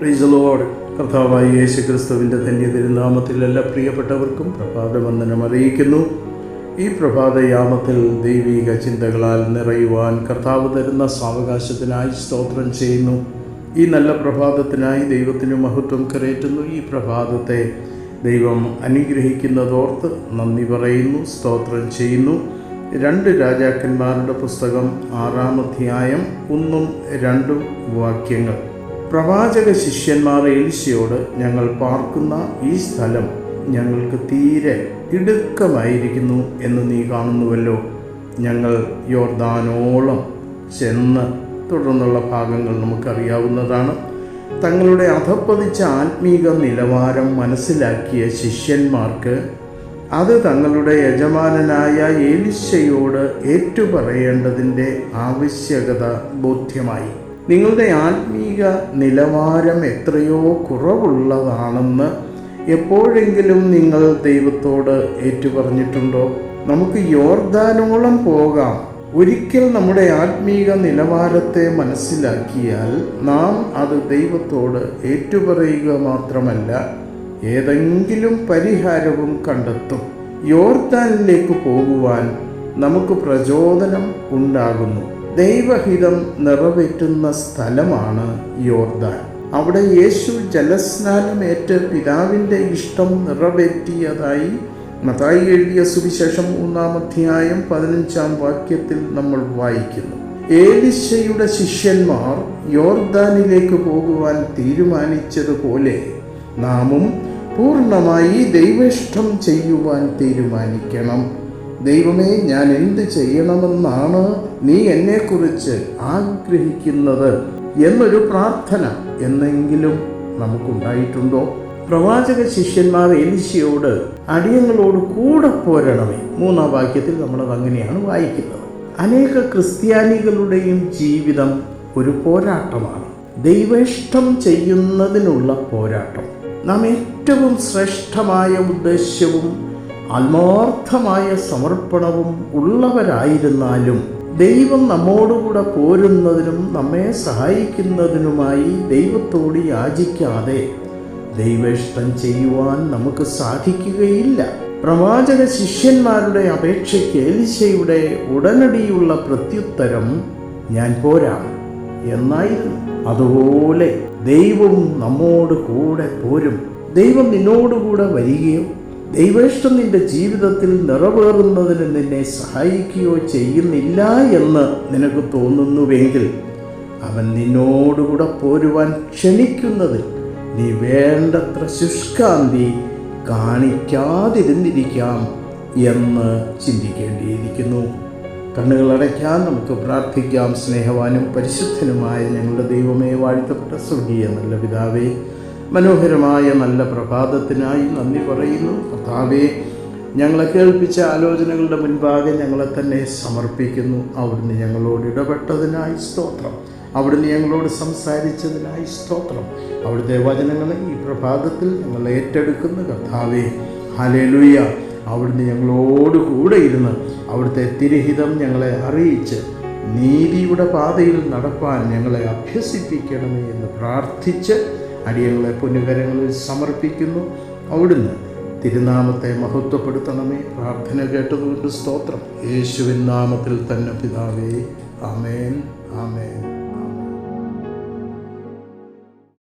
Price load കർത്താവായ യേശു ക്രിസ്തുവിന്റെ ധന്യ തിരുനാമത്തിൽ എല്ലാ പ്രിയപ്പെട്ടവർക്കും പ്രഭാത വന്ദനം അറിയിക്കുന്നു. ഈ പ്രഭാതയാമത്തിൽ ദൈവിക ചിന്തകളാൽ നിറയുവാൻ കർത്താവ് തരുന്ന സാവകാശത്തിനായി സ്തോത്രം ചെയ്യുന്നു. ഈ നല്ല പ്രഭാതത്തിനായി ദൈവത്തിന് മഹത്വം കരയറ്റുന്നു ഈ പ്രഭാതത്തെ ദൈവം അനുഗ്രഹിക്കുന്നതോർത്ത് നന്ദി പറയുന്നു സ്തോത്രം ചെയ്യുന്നു. രണ്ട് രാജാക്കന്മാരുടെ പുസ്തകം ആറാം അധ്യായം ഒന്നും രണ്ടും വാക്യങ്ങൾ. പ്രവാചക ശിഷ്യന്മാർ എലിശയോട് ഞങ്ങൾ പാർക്കുന്ന ഈ സ്ഥലം ഞങ്ങൾക്ക് തീരെ ഇടുക്കമായിരിക്കുന്നു എന്ന് നീ കാണുന്നുവല്ലോ. ഞങ്ങൾ യോർദാനോളം ചെന്ന് തുടർന്നുള്ള ഭാഗങ്ങൾ നമുക്കറിയാവുന്നതാണ്. തങ്ങളുടെ അധപ്പതിച്ച ആത്മീക നിലവാരം മനസ്സിലാക്കിയ ശിഷ്യന്മാർക്ക് അത് തങ്ങളുടെ യജമാനനായ ഏലിശയോട് ഏറ്റുപറയേണ്ടതിന്റെ ആവശ്യകത ബോധ്യമായി. നിങ്ങളുടെ ആത്മീക നിലവാരം എത്രയോ കുറവുള്ളതാണെന്ന് എപ്പോഴെങ്കിലും നിങ്ങൾ ദൈവത്തോട് ഏറ്റുപറഞ്ഞിട്ടുണ്ടോ? നമുക്ക് യോർദാനോളം പോകാം. ഒരിക്കൽ നമ്മുടെ ആത്മീക നിലവാരത്തെ മനസ്സിലാക്കിയാൽ നാം അത് ദൈവത്തോട് ഏറ്റുപറയുക മാത്രമല്ല ഏതെങ്കിലും പരിഹാരവും കണ്ടെത്തും. യോർദാനിലേക്ക് പോകുവാൻ നമുക്ക് പ്രചോദനം ഉണ്ടാകുന്നു. ദൈവഹിതം നിറവേറ്റുന്ന സ്ഥലമാണ് യോർദാൻ. അവിടെ യേശു ജലസ്നാനമേറ്റ് പിതാവിന്റെ ഇഷ്ടം നിറവേറ്റിയതായി മതായി എഴുതിയ സുവിശേഷം മൂന്നാം അധ്യായം പതിനഞ്ചാം വാക്യത്തിൽ നമ്മൾ വായിക്കുന്നു. ഏലിശയുടെ ശിഷ്യന്മാർ യോർദാനിലേക്ക് പോകുവാൻ തീരുമാനിച്ചതുപോലെ നാമും പൂർണമായി ദൈവേഷ്ടം ചെയ്യുവാൻ തീരുമാനിക്കണം. ദൈവമേ ഞാൻ എന്ത് ചെയ്യണമെന്നാണ് നീ എന്നെക്കുറിച്ച് ആഗ്രഹിക്കുന്നത് എന്നൊരു പ്രാർത്ഥന എന്നെങ്കിലും നമുക്കുണ്ടായിട്ടുണ്ടോ? പ്രവാചക ശിഷ്യന്മാർ എലിശയോട് അടിയങ്ങളോട് കൂടെ പോരണമേ. മൂന്നാം വാക്യത്തിൽ നമ്മളത് അങ്ങനെയാണ് വായിക്കുന്നത്. അനേക ക്രിസ്ത്യാനികളുടെയും ജീവിതം ഒരു പോരാട്ടമാണ്. ദൈവേഷ്ടം ചെയ്യുന്നതിനുള്ള പോരാട്ടം. നാം ഏറ്റവും ശ്രേഷ്ഠമായ ഉദ്ദേശ്യവും ആത്മാർത്ഥമായ സമർപ്പണവും ഉള്ളവരായിരുന്നാലും ദൈവം നമ്മോടുകൂടെ പോരുന്നതിനും നമ്മെ സഹായിക്കുന്നതിനുമായി ദൈവത്തോട് യാചിക്കാതെ ദൈവേഷ്ടം ചെയ്യുവാൻ നമുക്ക് സാധിക്കുകയില്ല. പ്രവാചക ശിഷ്യന്മാരുടെ അപേക്ഷയ്ക്ക് എലിശയുടെ ഉടനടിയുള്ള പ്രത്യുത്തരം ഞാൻ പോരാം എന്നായിരുന്നു. അതുപോലെ ദൈവം നമ്മോട് കൂടെ പോരും. ദൈവം നിന്നോടുകൂടെ വരികയോ ദൈവേഷ്ടം നിന്റെ ജീവിതത്തിൽ നിറവേറുന്നതിന് നിന്നെ സഹായിക്കുകയോ ചെയ്യുന്നില്ല എന്ന് നിനക്ക് തോന്നുന്നുവെങ്കിൽ അവൻ നിന്നോടുകൂടെ പോരുവാൻ ക്ഷണിക്കുന്നതിൽ നീ വേണ്ടത്ര ശുഷ്കാന്തി കാണിക്കാതിരുന്നിരിക്കാം എന്ന് ചിന്തിക്കേണ്ടിയിരിക്കുന്നു. കണ്ണുകൾ അടയ്ക്കാൻ നമുക്ക് പ്രാർത്ഥിക്കാം. സ്നേഹവാനും പരിശുദ്ധനുമായ ഞങ്ങളുടെ ദൈവമേ വാഴ്ത്തപ്പെട്ട സ്വർഗീയ നല്ല പിതാവേ മനോഹരമായ നല്ല പ്രഭാതത്തിനായി നന്ദി പറയുന്നു. കർത്താവേ ഞങ്ങളെ കേൾപ്പിച്ച ആലോചനകളുടെ മുൻപാകെ ഞങ്ങളെ തന്നെ സമർപ്പിക്കുന്നു. അവിടുന്ന് ഞങ്ങളോട് ഇടപെട്ടതിനായി സ്തോത്രം. അവിടുന്ന് ഞങ്ങളോട് സംസാരിച്ചതിനായി സ്തോത്രം. അവിടുത്തെ വചനങ്ങളെ ഈ പ്രഭാതത്തിൽ ഞങ്ങൾ ഏറ്റെടുക്കുന്നു. കർത്താവേ ഹലേലുയ്യ അവിടുന്ന് ഞങ്ങളോട് കൂടെ ഇരുന്ന് അവിടുത്തെ തിരഹിതം ഞങ്ങളെ അറിയിച്ച് നീതിയുടെ പാതയിൽ നടപ്പാൻ ഞങ്ങളെ അഭ്യസിപ്പിക്കണമേ എന്ന് പ്രാർത്ഥിച്ച് അടിയങ്ങളെ പുനുകരങ്ങളിൽ സമർപ്പിക്കുന്നു. അവിടുന്ന് തിരുനാമത്തെ മഹത്വപ്പെടുത്തണമേ. പ്രാർത്ഥന കേട്ടതുകൊണ്ട് സ്തോത്രം. യേശുവിൻ നാമത്തിൽ തന്നെ പിതാവേ. ആമേൻ. ആമേൻ.